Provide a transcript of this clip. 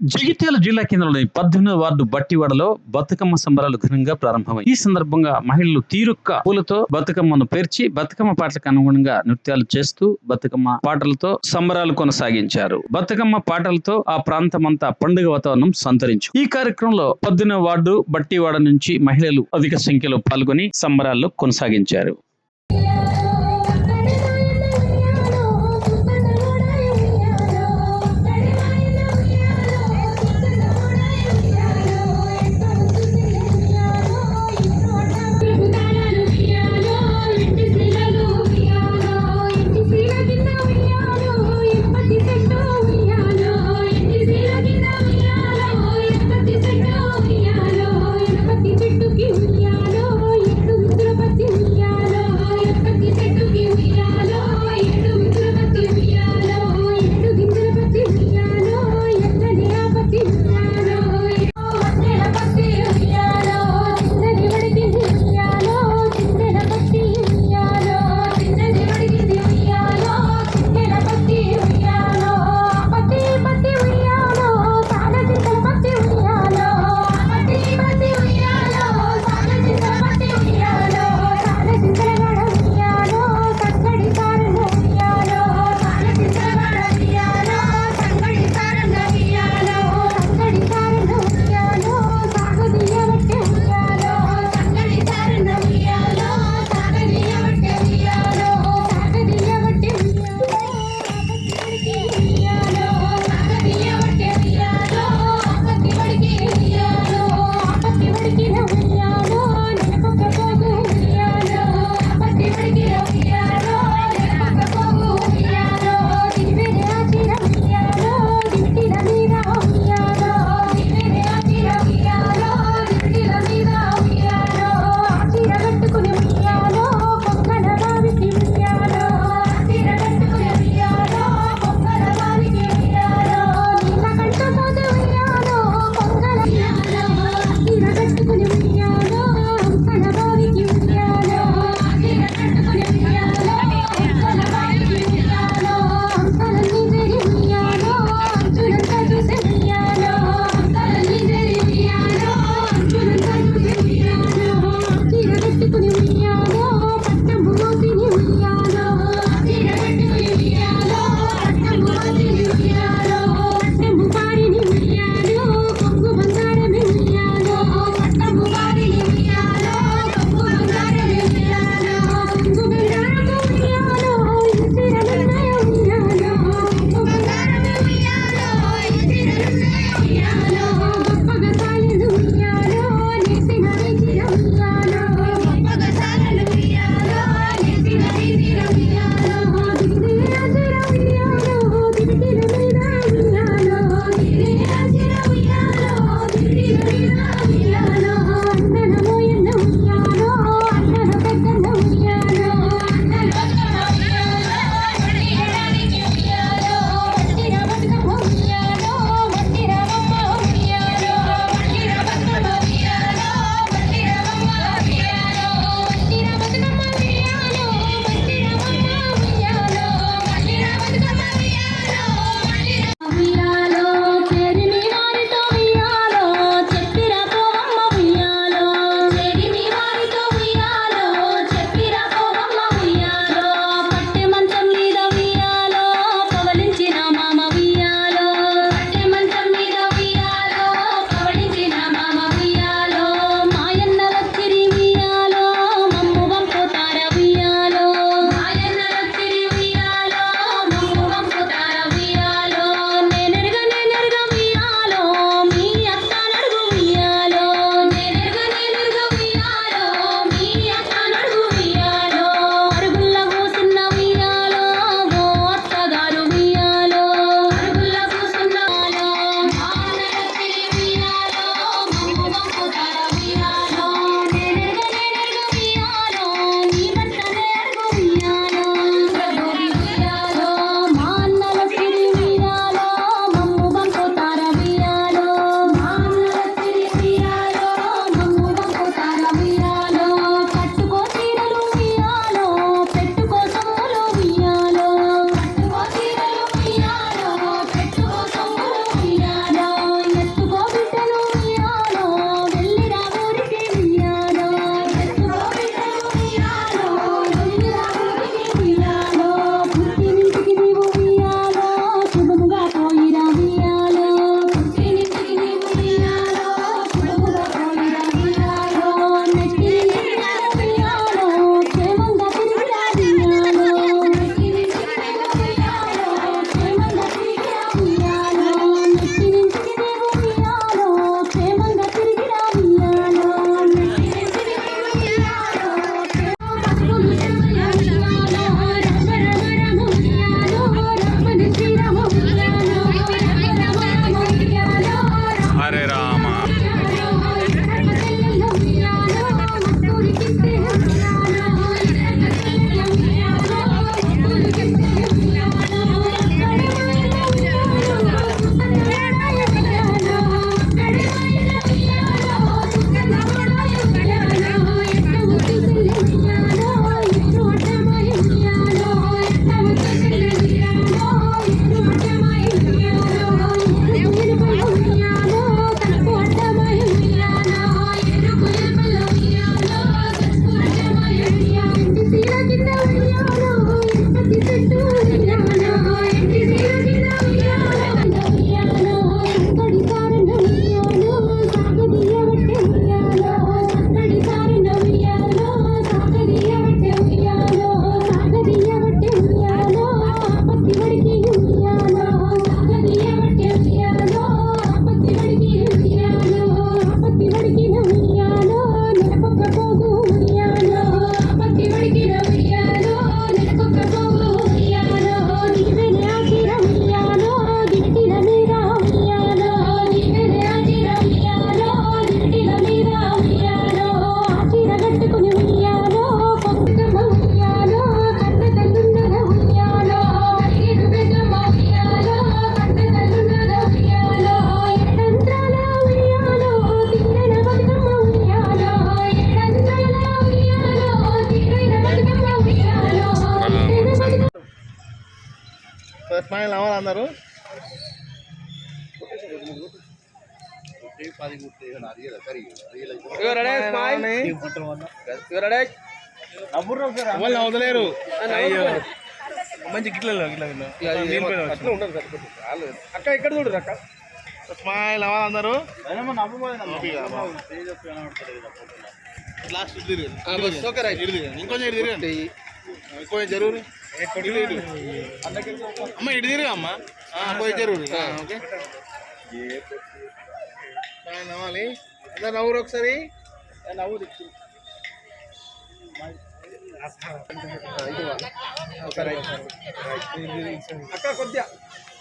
జగిత్యాల జిల్లా కేంద్రంలోని పద్దెనిమిదవ వార్డు బట్టివాడలో బతుకమ్మ సంబరాలు ఘనంగా ప్రారంభమై ఈ సందర్భంగా మహిళలు తీరుక్క పూలతో బతుకమ్మను పేర్చి బతుకమ్మ పాటలకు అనుగుణంగా నృత్యాలు చేస్తూ బతుకమ్మ పాటలతో సంబరాలు కొనసాగించారు. బతుకమ్మ పాటలతో ఆ ప్రాంతమంతా పండుగ వాతావరణం సంతరించు. ఈ కార్యక్రమంలో పద్దెనిమిదవ వార్డు బట్టివాడ నుంచి మహిళలు అధిక సంఖ్యలో పాల్గొని సంబరాల్లో కొనసాగించారు. అందరు ఎవరు నవ్వుతలేరు అయ్యో. మంచి గిట్ల గిట్ల అక్క ఇక్కడ చూడు అక్క. స్మైల్ అవ్వాలి అందరూ. లాస్ట్ ఇంకొంచెం ఇటు ఇటు. అమ్మ ఇటు తిరుగు అమ్మ. కొంచెం ఓకే. స్మైల్ నవ్వాలి. అందరు నవ్వురు ఒకసారి? నవ్వు. అక్క కొద్దిగా.